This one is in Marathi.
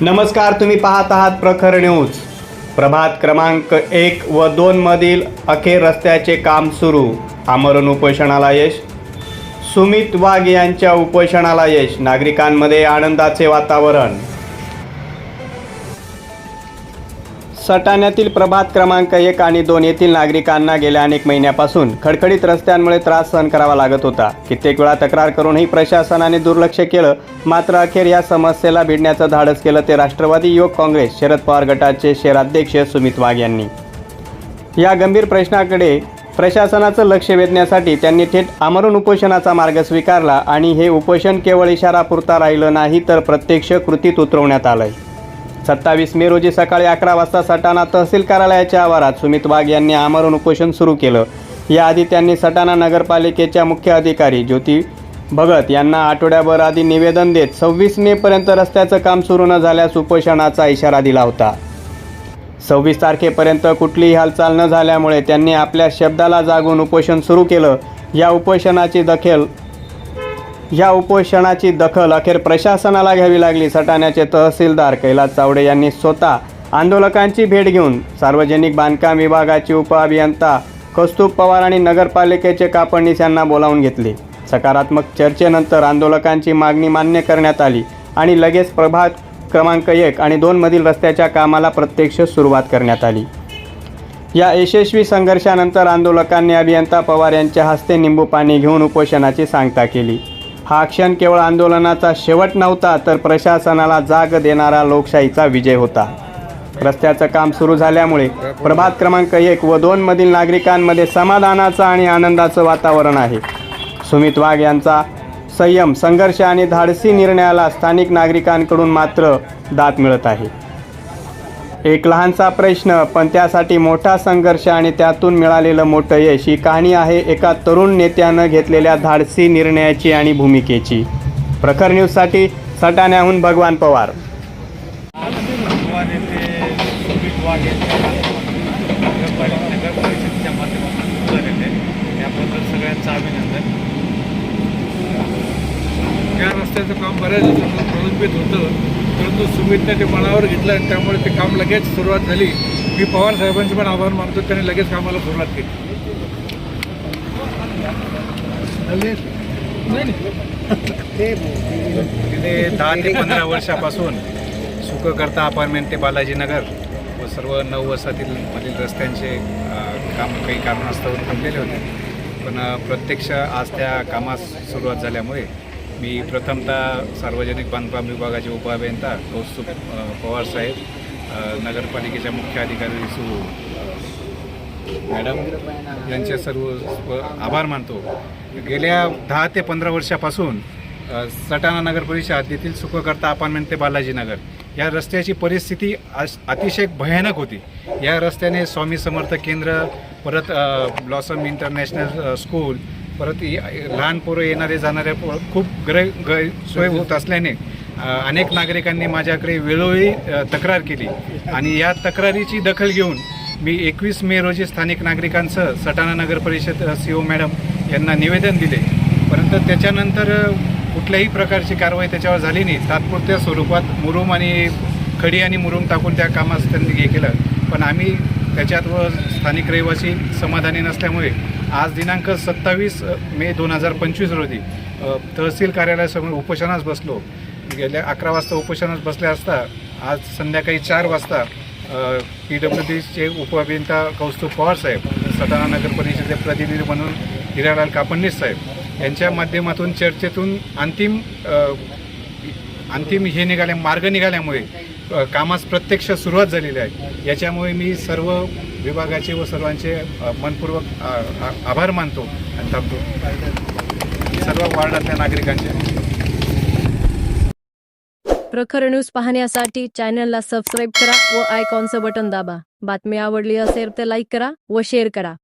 नमस्कार तुम्ही पाहत आहात प्रखर न्यूज. प्रभात क्रमांक एक व दोन मधील अखेर रस्त्याचे काम सुरू. आमरण उपोषणाला यश. सुमित वाघ यांच्या उपोषणाला यश. नागरिकांमध्ये आनंदाचे वातावरण. सटाण्यातील प्रभात क्रमांक एक आणि दोन येथील नागरिकांना गेल्या अनेक महिन्यापासून खडखडीत रस्त्यांमुळे त्रास सहन करावा लागत होता. कित्येक वेळा तक्रार करूनही प्रशासनाने दुर्लक्ष केलं. मात्र अखेर या समस्येला भिडण्याचं धाडस केलं ते राष्ट्रवादी युवक काँग्रेस शरद पवार गटाचे शहराध्यक्ष सुमित वाघ यांनी. या गंभीर प्रश्नाकडे प्रशासनाचं लक्ष वेधण्यासाठी त्यांनी थेट आमरण उपोषणाचा मार्ग स्वीकारला आणि हे उपोषण केवळ इशारापुरता राहिलं नाही तर प्रत्यक्ष कृतीत उतरवण्यात आलंय. सत्तावीस मे रोजी सकाळी अकरा वाजता सटाणा तहसील कार्यालयाच्या आवारात सुमित वाघ यांनी आमरण उपोषण सुरू केलं. याआधी त्यांनी सटाणा नगरपालिकेच्या मुख्य अधिकारी ज्योती भगत यांना आठवड्याभर आधी निवेदन देत सव्वीस मेपर्यंत रस्त्याचं काम सुरू न झाल्यास उपोषणाचा इशारा दिला होता. सव्वीस तारखेपर्यंत कुठलीही हालचाल न झाल्यामुळे त्यांनी आपल्या शब्दाला जागून उपोषण सुरू केलं. या उपोषणाची दखल या उपोषणाची दखल अखेर प्रशासनाला घ्यावी लागली. सटाण्याचे तहसीलदार कैलास चावडे यांनी स्वतः आंदोलकांची भेट घेऊन सार्वजनिक बांधकाम विभागाचे उपअभियंता कौस्तुभ पवार आणि नगरपालिकेचे कापडणीस यांना बोलावून घेतले. सकारात्मक चर्चेनंतर आंदोलकांची मागणी मान्य करण्यात आली आणि लगेच प्रभात क्रमांक एक आणि दोनमधील रस्त्याच्या कामाला प्रत्यक्ष सुरुवात करण्यात आली. या यशस्वी संघर्षानंतर आंदोलकांनी अभियंता पवार यांच्या हस्ते निंबू पाणी घेऊन उपोषणाची सांगता केली. हा क्षण केवळ आंदोलनाचा शेवट नव्हता तर प्रशासनाला जाग देणारा लोकशाहीचा विजय होता. रस्त्याचं काम सुरू झाल्यामुळे प्रभात क्रमांक एक व दोन मधील नागरिकांमध्ये समाधानाचं आणि आनंदाचं वातावरण आहे. सुमित वाघ यांचा संयम संघर्ष आणि धाडसी निर्णयाला स्थानिक नागरिकांकडून मात्र दाद मिळत आहे. एक लहानसा प्रश्न पण त्यासाठी मोठा संघर्ष आणि त्यातून मिळालेलं मोठं यश ही कहाणी आहे एका तरुण नेत्यानं घेतलेल्या धाडसी निर्णयाची आणि भूमिकेची. प्रखर न्यूजसाठी सटाण्याहून भगवान पवार. युवा त्याबद्दल सगळ्यांचं अभिनंदन या रस्त्याचं काम बऱ्याच प्रलंबित होतं. परंतु सुमितने ते मनावर घेतलं आणि त्यामुळे ते काम लगेच सुरुवात झाली. मी पवार साहेबांचे पण आभार मानतो त्यांनी लगेच कामाला सुरुवात केली. गेले दहा ते पंधरा वर्षापासून सुखकर्ता अपार्टमेंट ते बालाजीनगर व सर्व नऊ वसातील मधील रस्त्यांचे काम काही कारणास्तव थांबलेले होते. पण प्रत्यक्ष आज त्या कामास सुरुवात झाल्यामुळे मी प्रथमतः सार्वजनिक बांधकाम विभागाचे उपअभियंता कौस्तुभ पवार साहेब नगरपालिकेच्या मुख्य अधिकारी सु मॅडम यांचे सर्व आभार मानतो. गेल्या दहा ते पंधरा वर्षापासून सटाणा नगर परिषद हद्दीतील सुखकर्ता अपार्टमेंट ते बालाजीनगर या रस्त्याची परिस्थिती अश- अतिशय भयानक होती. या रस्त्याने स्वामी समर्थ केंद्र परत ब्लॉसम इंटरनॅशनल स्कूल परत लहान पोरं येणारे जाणारे पो- खूप गैर गैरसोय होत असल्याने अनेक नागरिकांनी माझ्याकडे वेळोवेळी तक्रार केली. आणि या तक्रारीची दखल घेऊन मी एकवीस मे रोजी स्थानिक नागरिकांसह सटाणा नगर परिषद सी ओ मॅडम यांना निवेदन दिले. परंतु त्याच्यानंतर कुठल्याही प्रकारची कारवाई त्याच्यावर झाली नाही. तात्पुरत्या स्वरूपात मुरुम आणि खडी आणि मुरुम टाकून त्या कामास त्यांनी हे केलं. पण आम्ही त्याच्यात व स्थानिक रहिवासी समाधानी नसल्यामुळे आज दिनांक सत्तावीस मे दोन हजार पंचवीस रोजी तहसील कार्यालयासमोर उपोषणास बसलो. गेल्या अकरा वाजता उपोषणास बसले असता आज संध्याकाळी चार वाजता पी डब्ल्यू डीचे उपअभियंता कौस्तुभ पवार साहेब सटाणा नगर परिषदेचे प्रतिनिधी म्हणून हिरालाल कापंडीस साहेब यांच्या माध्यमातून चर्चेतून अंतिम अंतिम हे निघाल्या मार्ग निघाल्यामुळे कामास प्रत्यक्ष सुरुवात झालेली आहे. याच्यामुळे मी सर्व विभागाचे व सर्वांचे मनपूर्वक आभार मानतो आणि थांबतो. सर्व वार्डातल्या नागरिकांचे. प्रखर न्यूज पाहण्यासाठी चॅनलला सबस्क्राईब करा व आयकॉनचं बटन दाबा. बातमी आवडली असेल तर लाईक करा व शेअर करा.